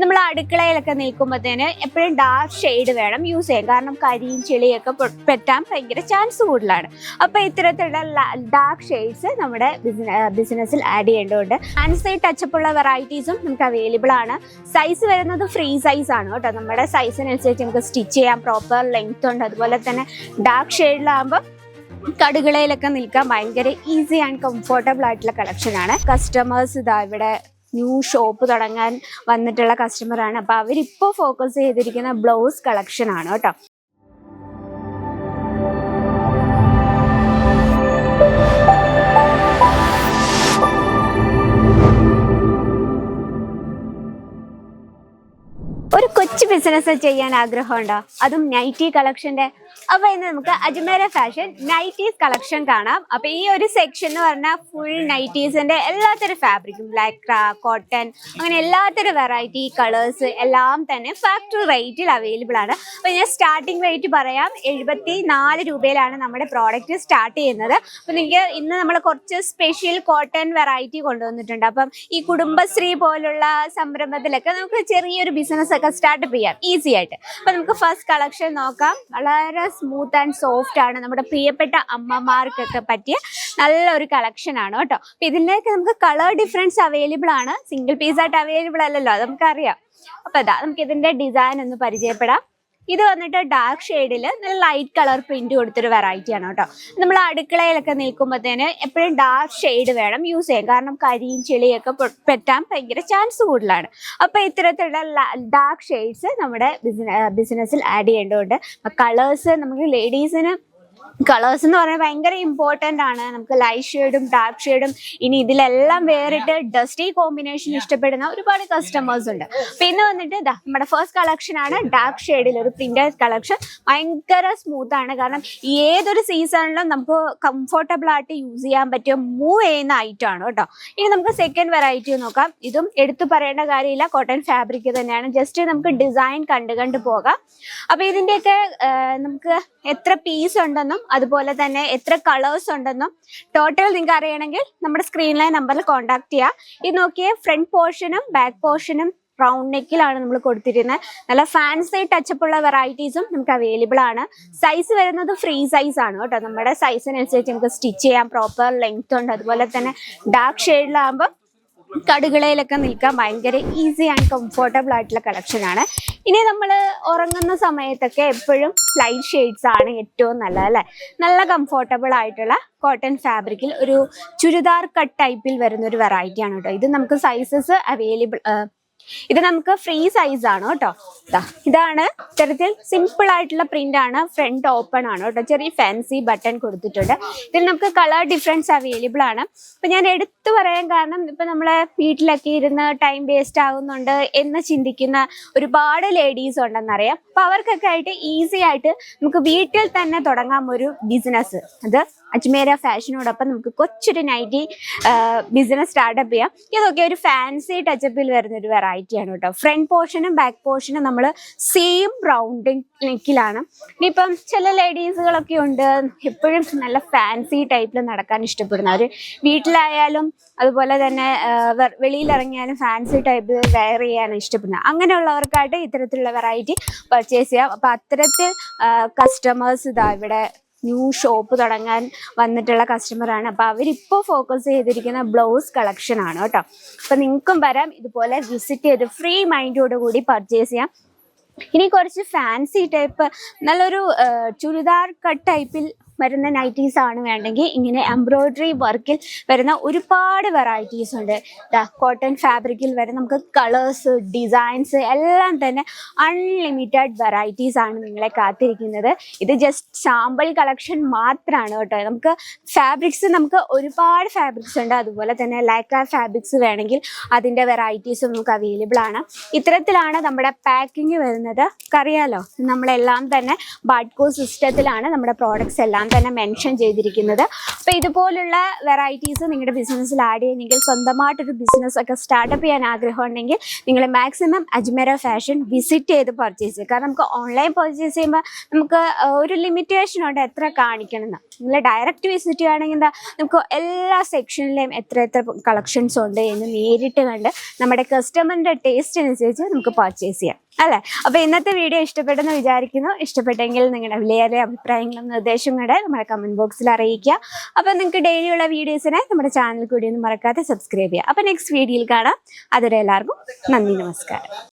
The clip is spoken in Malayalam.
നമ്മൾ അടുക്കളയിലൊക്കെ നിൽക്കുമ്പോഴത്തേന് എപ്പോഴും ഡാർക്ക് ഷെയ്ഡ് വേണം യൂസ് ചെയ്യാൻ. കാരണം കരിയും ചെളിയൊക്കെ പറ്റാൻ ഭയങ്കര ചാൻസ് കൂടുതലാണ്. അപ്പോൾ ഇത്തരത്തിലുള്ള ഡാർക്ക് ഷെയ്ഡ്സ് നമ്മുടെ ബിസിനസ്സിൽ ആഡ് ചെയ്യേണ്ടതുണ്ട്. ടച്ച് ടച്ചപ്പ് ഉള്ള വെറൈറ്റീസും നമുക്ക് അവൈലബിൾ ആണ്. സൈസ് വരുന്നത് ഫ്രീ സൈസ് ആണ് കേട്ടോ. നമ്മുടെ സൈസിനനുസരിച്ച് നമുക്ക് സ്റ്റിച്ച് ചെയ്യാം. പ്രോപ്പർ ലെങ്ത് ഉണ്ട്. അതുപോലെ തന്നെ ഡാർക്ക് ഷെയ്ഡിലാകുമ്പോൾ കടുകളയിലൊക്കെ നിൽക്കാൻ ഭയങ്കര ഈസി ആൻഡ് കംഫർട്ടബിൾ ആയിട്ടുള്ള കളക്ഷനാണ് കസ്റ്റമേഴ്സ് ഇതാ ഇവിടെ ന്യൂ ഷോപ്പ് തുടങ്ങാൻ വന്നിട്ടുള്ള കസ്റ്റമറാണ് അപ്പോൾ അവരിപ്പോൾ ഫോക്കസ് ചെയ്തിരിക്കുന്ന ബ്ലൗസ് കളക്ഷനാണ് കേട്ടോ. കൊച്ചു ബിസിനസ് ചെയ്യാൻ ആഗ്രഹമുണ്ടോ? അതും നൈറ്റി കളക്ഷന്റെ അപ്പൊ ഇന്ന് നമുക്ക് അജ്മേര ഫാഷൻ നൈറ്റീസ് കളക്ഷൻ കാണാം. അപ്പൊ ഈ ഒരു സെക്ഷൻ എന്ന് പറഞ്ഞാൽ ഫുൾ നൈറ്റീസിന്റെ എല്ലാത്തരം ഫാബ്രിക്കും ബ്ലാക്ക് കോട്ടൺ അങ്ങനെ എല്ലാത്തരം വെറൈറ്റി കളേഴ്സ് എല്ലാം തന്നെ ഫാക്ടറി റേറ്റിൽ അവൈലബിൾ ആണ്. അപ്പൊ ഞാൻ സ്റ്റാർട്ടിംഗ് റേറ്റ് പറയാം എഴുപത്തി നാല് രൂപയിലാണ് നമ്മുടെ പ്രോഡക്റ്റ് സ്റ്റാർട്ട് ചെയ്യുന്നത്. അപ്പൊ നിങ്ങൾക്ക് ഇന്ന് നമ്മൾ കുറച്ച് സ്പെഷ്യൽ കോട്ടൺ വെറൈറ്റി കൊണ്ടുവന്നിട്ടുണ്ട്. അപ്പം ഈ കുടുംബശ്രീ പോലുള്ള സംരംഭത്തിലൊക്കെ നമുക്ക് ചെറിയൊരു ബിസിനസ് ഒക്കെ സ്റ്റാർട്ടപ്പ് ചെയ്യാം. ഈസി ആയിട്ട്. അപ്പൊ നമുക്ക് ഫസ്റ്റ് കളക്ഷൻ നോക്കാം. വളരെ സ്മൂത്ത് ആൻഡ് സോഫ്റ്റ് ആണ് നമ്മുടെ പ്രിയപ്പെട്ട അമ്മമാർക്കൊക്കെ പറ്റിയ നല്ലൊരു കളക്ഷൻ ആണ് കേട്ടോ. അപ്പൊ ഇതിലേക്ക് നമുക്ക് കളർ ഡിഫറൻസ് അവൈലബിൾ ആണ്. സിംഗിൾ പീസ് ആയിട്ട് അവൈലബിൾ അല്ലല്ലോ അത് നമുക്കറിയാം. അപ്പൊ അതാ നമുക്ക് ഇതിന്റെ ഡിസൈൻ ഒന്ന് പരിചയപ്പെടാം. ഇത് വന്നിട്ട് ഡാർക്ക് ഷെയ്ഡിൽ നല്ല ലൈറ്റ് കളർ പ്രിന്റ് കൊടുത്തൊരു വെറൈറ്റി ആണ് കേട്ടോ. നമ്മൾ അടുക്കളയിലൊക്കെ നിൽക്കുമ്പോഴത്തേന് എപ്പോഴും ഡാർക്ക് ഷെയ്ഡ് വേണം യൂസ് ചെയ്യാൻ. കാരണം കരിയും ചെളിയൊക്കെ പറ്റാൻ ഭയങ്കര ചാൻസ് കൂടുതലാണ്. അപ്പോൾ ഇത്തരത്തിലുള്ള ഡാർക്ക് ഷെയ്ഡ്സ് നമ്മുടെ ബിസിനസ്സിൽ ആഡ് ചെയ്യേണ്ടതുണ്ട്. കളേഴ്സ് നമുക്ക് ലേഡീസിന് കളേഴ്സ് എന്ന് പറഞ്ഞാൽ ഭയങ്കര ഇമ്പോർട്ടന്റ് ആണ്. നമുക്ക് ലൈറ്റ് ഷെയ്ഡും ഡാർക്ക് ഷെയ്ഡും ഇനി ഇതിലെല്ലാം വേറിട്ട് ഡസ്റ്റി കോമ്പിനേഷൻ ഇഷ്ടപ്പെടുന്ന ഒരുപാട് കസ്റ്റമേഴ്സ് ഉണ്ട്. പിന്നെ വന്നിട്ട് ഇതാ നമ്മുടെ ഫസ്റ്റ് കളക്ഷൻ ആണ് ഡാർക്ക് ഷെയ്ഡിൽ ഒരു പ്രിന്റഡ് കളക്ഷൻ ഭയങ്കര സ്മൂത്ത് ആണ്. കാരണം ഏതൊരു സീസണിലും നമുക്ക് കംഫർട്ടബിൾ ആയിട്ട് യൂസ് ചെയ്യാൻ പറ്റിയ മൂവ് ചെയ്യുന്ന ഐറ്റം ആണ് കേട്ടോ. ഇനി നമുക്ക് സെക്കൻഡ് വെറൈറ്റി നോക്കാം. ഇതും എടുത്തു പറയേണ്ട കാര്യമില്ല. കോട്ടൺ ഫാബ്രിക് തന്നെയാണ്. ജസ്റ്റ് നമുക്ക് ഡിസൈൻ കണ്ട് കണ്ട് പോകാം. അപ്പൊ ഇതിന്റെയൊക്കെ നമുക്ക് എത്ര പീസ് ഉണ്ടെന്നും അതുപോലെ തന്നെ എത്ര കളേഴ്സ് ഉണ്ടെന്നും ടോട്ടൽ നിങ്ങൾക്ക് അറിയണമെങ്കിൽ നമ്മുടെ സ്ക്രീനിലെ നമ്പറിൽ കോൺടാക്ട് ചെയ്യുക ഇത് നോക്കിയേ ഫ്രണ്ട് പോർഷനും ബാക്ക് പോർഷനും റൗണ്ട് നെക്കിലാണ് നമ്മൾ കൊടുത്തിരുന്നത്. നല്ല ഫാൻസി ടച്ചപ്പ് ഉള്ള വെറൈറ്റീസും നമുക്ക് അവൈലബിൾ ആണ്. സൈസ് വരുന്നത് ഫ്രീ സൈസ് ആണ് കേട്ടോ. നമ്മുടെ സൈസിനനുസരിച്ച് നമുക്ക് സ്റ്റിച്ച് ചെയ്യാം. പ്രോപ്പർ ലെങ്ത് ഉണ്ട്. അതുപോലെ തന്നെ ഡാർക്ക് ഷെയ്ഡിലാകുമ്പോൾ കടുകളയിലൊക്കെ നിൽക്കാൻ ഭയങ്കര ഈസി ആൻഡ് കംഫർട്ടബിൾ ആയിട്ടുള്ള കളക്ഷൻ ആണ്. ഇനി നമ്മൾ ഉറങ്ങുന്ന സമയത്തൊക്കെ എപ്പോഴും ലൈറ്റ് ഷെയ്ഡ്സ് ആണ് ഏറ്റവും നല്ലത് അല്ലേ? നല്ല കംഫർട്ടബിൾ ആയിട്ടുള്ള കോട്ടൺ ഫാബ്രിക്കിൽ ഒരു ചുരിദാർ കട്ട് ടൈപ്പിൽ വരുന്ന ഒരു വെറൈറ്റി ആണ് കേട്ടോ ഇത് നമുക്ക് സൈസസ് അവൈലബിൾ ഇത് നമുക്ക് ഫ്രീ സൈസ് ആണ് കേട്ടോ. ഇതാണ് ഇത്തരത്തിൽ സിമ്പിൾ ആയിട്ടുള്ള പ്രിന്റ് ആണ് ഫ്രണ്ട് ഓപ്പൺ ആണ് കേട്ടോ. ചെറിയ ഫാൻസി ബട്ടൺ കൊടുത്തിട്ടുണ്ട്. ഇതിൽ നമുക്ക് കളർ ഡിഫറൻസ് അവൈലബിൾ ആണ്. അപ്പൊ ഞാൻ എടുത്തു പറയാൻ കാരണം ഇപ്പൊ നമ്മളെ വീട്ടിലൊക്കെ ഇരുന്ന് ടൈം വേസ്റ്റ് ആകുന്നുണ്ട് എന്ന് ചിന്തിക്കുന്ന ഒരുപാട് ലേഡീസ് ഉണ്ടെന്നറിയാം. അപ്പൊ അവർക്കൊക്കെ ആയിട്ട് ഈസി ആയിട്ട് നമുക്ക് വീട്ടിൽ തന്നെ തുടങ്ങാം ഒരു ബിസിനസ് അത് അജ്മേര ഫാഷനോടൊപ്പം നമുക്ക് കൊച്ചൊരു നൈറ്റി ബിസിനസ് സ്റ്റാർട്ടപ്പ് ചെയ്യാം. ഇതൊക്കെ ഒരു ഫാൻസി ടച്ചപ്പിൽ വരുന്ന ഒരു വെറൈറ്റി ആണ് കേട്ടോ. ഫ്രണ്ട് പോർഷനും ബാക്ക് പോർഷനും നമ്മൾ സെയിം റൗണ്ടിങ് നെക്കിലാണ്. ഇനിയിപ്പം ചില ലേഡീസുകളൊക്കെ ഉണ്ട്. എപ്പോഴും നല്ല ഫാൻസി ടൈപ്പിൽ നടക്കാൻ ഇഷ്ടപ്പെടുന്നവർ വീട്ടിലായാലും അതുപോലെ തന്നെ വെളിയിലിറങ്ങിയാലും ഫാൻസി ടൈപ്പിൽ വെയർ ചെയ്യാൻ ഇഷ്ടപ്പെടുന്നത്. അങ്ങനെയുള്ളവർക്കായിട്ട് ഇത്തരത്തിലുള്ള വെറൈറ്റി പർച്ചേസ് ചെയ്യാം. അപ്പം അത്തരത്തിൽ കസ്റ്റമേഴ്സ് ഇതാ ഇവിടെ ന്യൂ ഷോപ്പ് തുടങ്ങാൻ വന്നിട്ടുള്ള കസ്റ്റമറാണ് അപ്പോൾ അവരിപ്പോൾ ഫോക്കസ് ചെയ്തിരിക്കുന്ന ബ്ലൗസ് കളക്ഷൻ ആണ് കേട്ടോ. അപ്പോൾ നിങ്ങൾക്കും വരാം. ഇതുപോലെ വിസിറ്റ് ചെയ്ത് ഫ്രീ മൈൻഡോട് കൂടി പർച്ചേസ് ചെയ്യാം. ഇനി കുറച്ച് ഫാൻസി ടൈപ്പ് നല്ലൊരു ചുരിദാർ കട്ട് ടൈപ്പിൽ വരുന്ന നൈറ്റീസ് ആണ് വേണ്ടെങ്കിൽ ഇങ്ങനെ എംബ്രോയിഡറി വർക്കിൽ വരുന്ന ഒരുപാട് വെറൈറ്റീസ് ഉണ്ട്. കോട്ടൺ ഫാബ്രിക്കിൽ വരെ നമുക്ക് കളേഴ്സ് ഡിസൈൻസ് എല്ലാം തന്നെ അൺലിമിറ്റഡ് വെറൈറ്റീസ് ആണ് നിങ്ങളെ കാത്തിരിക്കുന്നത്. ഇത് ജസ്റ്റ് സാമ്പിൾ കളക്ഷൻ മാത്രമാണ് കേട്ടോ. നമുക്ക് ഫാബ്രിക്സ് നമുക്ക് ഒരുപാട് ഫാബ്രിക്സ് ഉണ്ട്. അതുപോലെ തന്നെ ലൈക്ര ഫാബ്രിക്സ് വേണമെങ്കിൽ അതിന്റെ വെറൈറ്റീസും നമുക്ക് അവൈലബിൾ ആണ്. ഇത്തരത്തിലാണ് നമ്മുടെ പാക്കിങ് വരുന്നത്. അറിയാലോ നമ്മളെല്ലാം തന്നെ ബാഡ്കോ സിസ്റ്റത്തിലാണ് നമ്മുടെ പ്രോഡക്ട്സ് എല്ലാം ഞാൻ തന്നെ മെൻഷൻ ചെയ്തിരിക്കുന്നത്. അപ്പോൾ ഇതുപോലുള്ള വെറൈറ്റീസ് നിങ്ങളുടെ ബിസിനസ്സിൽ ആഡ് ചെയ്യുന്നെങ്കിൽ സ്വന്തമായിട്ടൊരു ബിസിനസ് ഒക്കെ സ്റ്റാർട്ടപ്പ് ചെയ്യാൻ ആഗ്രഹം ഉണ്ടെങ്കിൽ നിങ്ങൾ മാക്സിമം അജ്മേര ഫാഷൻ വിസിറ്റ് ചെയ്ത് പർച്ചേസ് ചെയ്യുക. കാരണം നമുക്ക് ഓൺലൈൻ പർച്ചേസ് ചെയ്യുമ്പോൾ നമുക്ക് ഒരു ലിമിറ്റേഷൻ ഉണ്ട് എത്ര കാണിക്കണം എന്ന് നിങ്ങൾ ഡയറക്റ്റ് വിസിറ്റ് ചെയ്യുകയാണെങ്കിൽ എന്താ നമുക്ക് എല്ലാ സെക്ഷനിലെയും എത്ര എത്ര കളക്ഷൻസ് ഉണ്ട് എന്ന് നേരിട്ട് കണ്ട് നമ്മുടെ കസ്റ്റമറിന്റെ ടേസ്റ്റ് അനുസരിച്ച് നമുക്ക് പർച്ചേസ് ചെയ്യാം. അല്ലേ? അപ്പൊ ഇന്നത്തെ വീഡിയോ ഇഷ്ടപ്പെട്ടെന്ന് വിചാരിക്കുന്നു. ഇഷ്ടപ്പെട്ടെങ്കിൽ നിങ്ങളുടെ വിലയേറിയ അഭിപ്രായങ്ങളും നിർദ്ദേശങ്ങളും നമ്മുടെ കമന്റ് ബോക്സിൽ അറിയിക്കുക. അപ്പൊ നിങ്ങൾക്ക് ഡെയിലി ഉള്ള വീഡിയോസിനെ നമ്മുടെ ചാനൽ കൂടി ഒന്നും മറക്കാതെ സബ്സ്ക്രൈബ് ചെയ്യുക. അപ്പൊ നെക്സ്റ്റ് വീഡിയോയിൽ കാണാം. അതുവരെ എല്ലാവർക്കും നന്ദി നമസ്കാരം.